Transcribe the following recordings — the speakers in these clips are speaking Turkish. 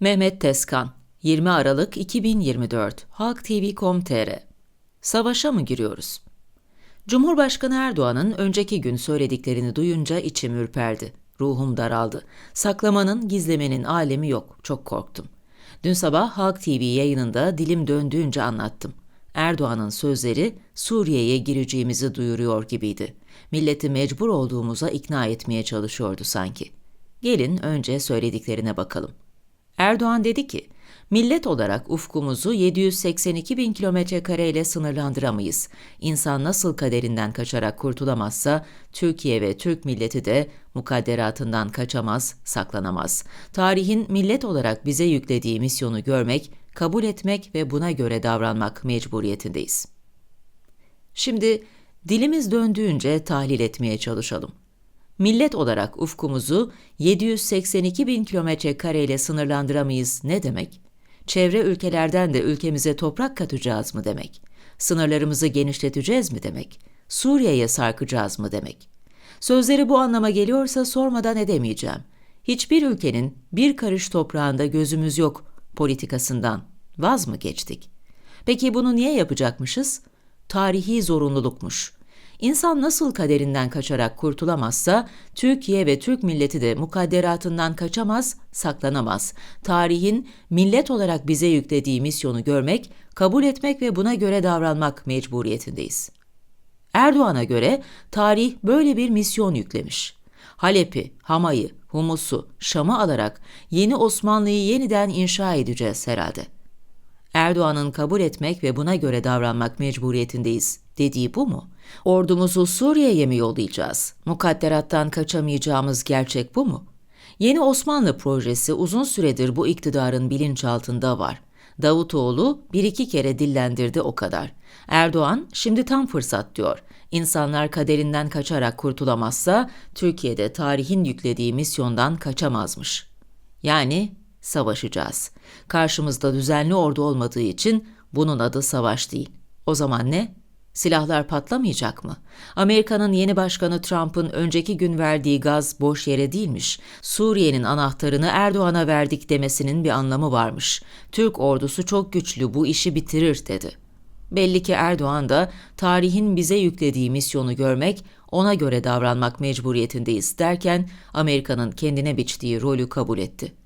Mehmet Tezkan 20 Aralık 2024 Halk TV.com.tr Savaşa mı giriyoruz? Cumhurbaşkanı Erdoğan'ın önceki gün söylediklerini duyunca içim ürperdi. Ruhum daraldı. Saklamanın, gizlemenin alemi yok. Çok korktum. Dün sabah Halk TV yayınında dilim döndüğünce anlattım. Erdoğan'ın sözleri Suriye'ye gireceğimizi duyuruyor gibiydi. Milleti mecbur olduğumuza ikna etmeye çalışıyordu sanki. Gelin önce söylediklerine bakalım. Erdoğan dedi ki, millet olarak ufkumuzu 782 bin kilometre kare ile sınırlandıramayız. İnsan nasıl kaderinden kaçarak kurtulamazsa, Türkiye ve Türk milleti de mukadderatından kaçamaz, saklanamaz. Tarihin millet olarak bize yüklediği misyonu görmek, kabul etmek ve buna göre davranmak mecburiyetindeyiz. Şimdi dilimiz döndüğünce tahlil etmeye çalışalım millet olarak ufkumuzu 782 bin kilometre kareyle sınırlandıramayız ne demek? Çevre ülkelerden de ülkemize toprak katacağız mı demek? Sınırlarımızı genişleteceğiz mi demek? Suriye'ye sarkacağız mı demek? Sözleri bu anlama geliyorsa sormadan edemeyeceğim. Hiçbir ülkenin bir karış toprağında gözümüz yok politikasından vaz mı geçtik? Peki bunu niye yapacakmışız? Tarihi zorunlulukmuş. İnsan nasıl kaderinden kaçarak kurtulamazsa, Türkiye ve Türk milleti de mukadderatından kaçamaz, saklanamaz. Tarihin millet olarak bize yüklediği misyonu görmek, kabul etmek ve buna göre davranmak mecburiyetindeyiz. Erdoğan'a göre tarih böyle bir misyon yüklemiş. Halep'i, Hama'yı, Humus'u, Şam'ı alarak yeni Osmanlı'yı yeniden inşa edeceğiz herhalde. Erdoğan'ın kabul etmek ve buna göre davranmak mecburiyetindeyiz dediği bu mu? Ordumuzu Suriye'ye mi yollayacağız? Mukadderattan kaçamayacağımız gerçek bu mu? Yeni Osmanlı projesi uzun süredir bu iktidarın bilinçaltında var. Davutoğlu bir iki kere dillendirdi o kadar. Erdoğan şimdi tam fırsat diyor. İnsanlar kaderinden kaçarak kurtulamazsa Türkiye'de tarihin yüklediği misyondan kaçamazmış. Yani savaşacağız. Karşımızda düzenli ordu olmadığı için bunun adı savaş değil. O zaman ne? Silahlar patlamayacak mı? Amerika'nın yeni başkanı Trump'ın önceki gün verdiği gaz boş yere değilmiş. Suriye'nin anahtarını Erdoğan'a verdik demesinin bir anlamı varmış. Türk ordusu çok güçlü bu işi bitirir dedi. Belli ki Erdoğan da tarihin bize yüklediği misyonu görmek, ona göre davranmak mecburiyetindeyiz derken Amerika'nın kendine biçtiği rolü kabul etti.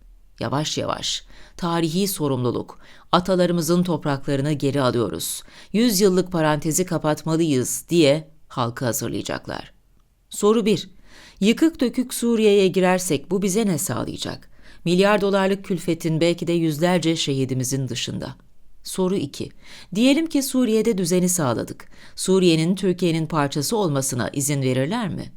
Yavaş yavaş, tarihi sorumluluk, atalarımızın topraklarını geri alıyoruz, yüz yıllık parantezi kapatmalıyız diye halkı hazırlayacaklar. Soru 1. Yıkık dökük Suriye'ye girersek bu bize ne sağlayacak? Milyar dolarlık külfetin belki de yüzlerce şehidimizin dışında. Soru 2. Diyelim ki Suriye'de düzeni sağladık. Suriye'nin Türkiye'nin parçası olmasına izin verirler mi?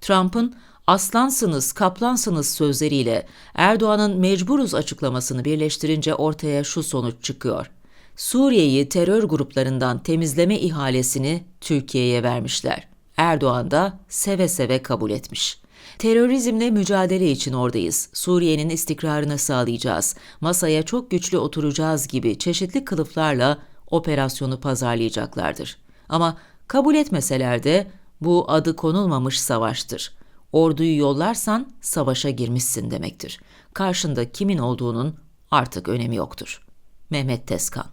Trump'ın aslansınız, kaplansınız sözleriyle Erdoğan'ın mecburuz açıklamasını birleştirince ortaya şu sonuç çıkıyor. Suriye'yi terör gruplarından temizleme ihalesini Türkiye'ye vermişler. Erdoğan da seve seve kabul etmiş. Terörizmle mücadele için oradayız. Suriye'nin istikrarını sağlayacağız. Masaya çok güçlü oturacağız gibi çeşitli kılıflarla operasyonu pazarlayacaklardır. Ama kabul etmeseler de bu adı konulmamış savaştır. Orduyu yollarsan savaşa girmişsin demektir. Karşında kimin olduğunun artık önemi yoktur. Mehmet Tezkan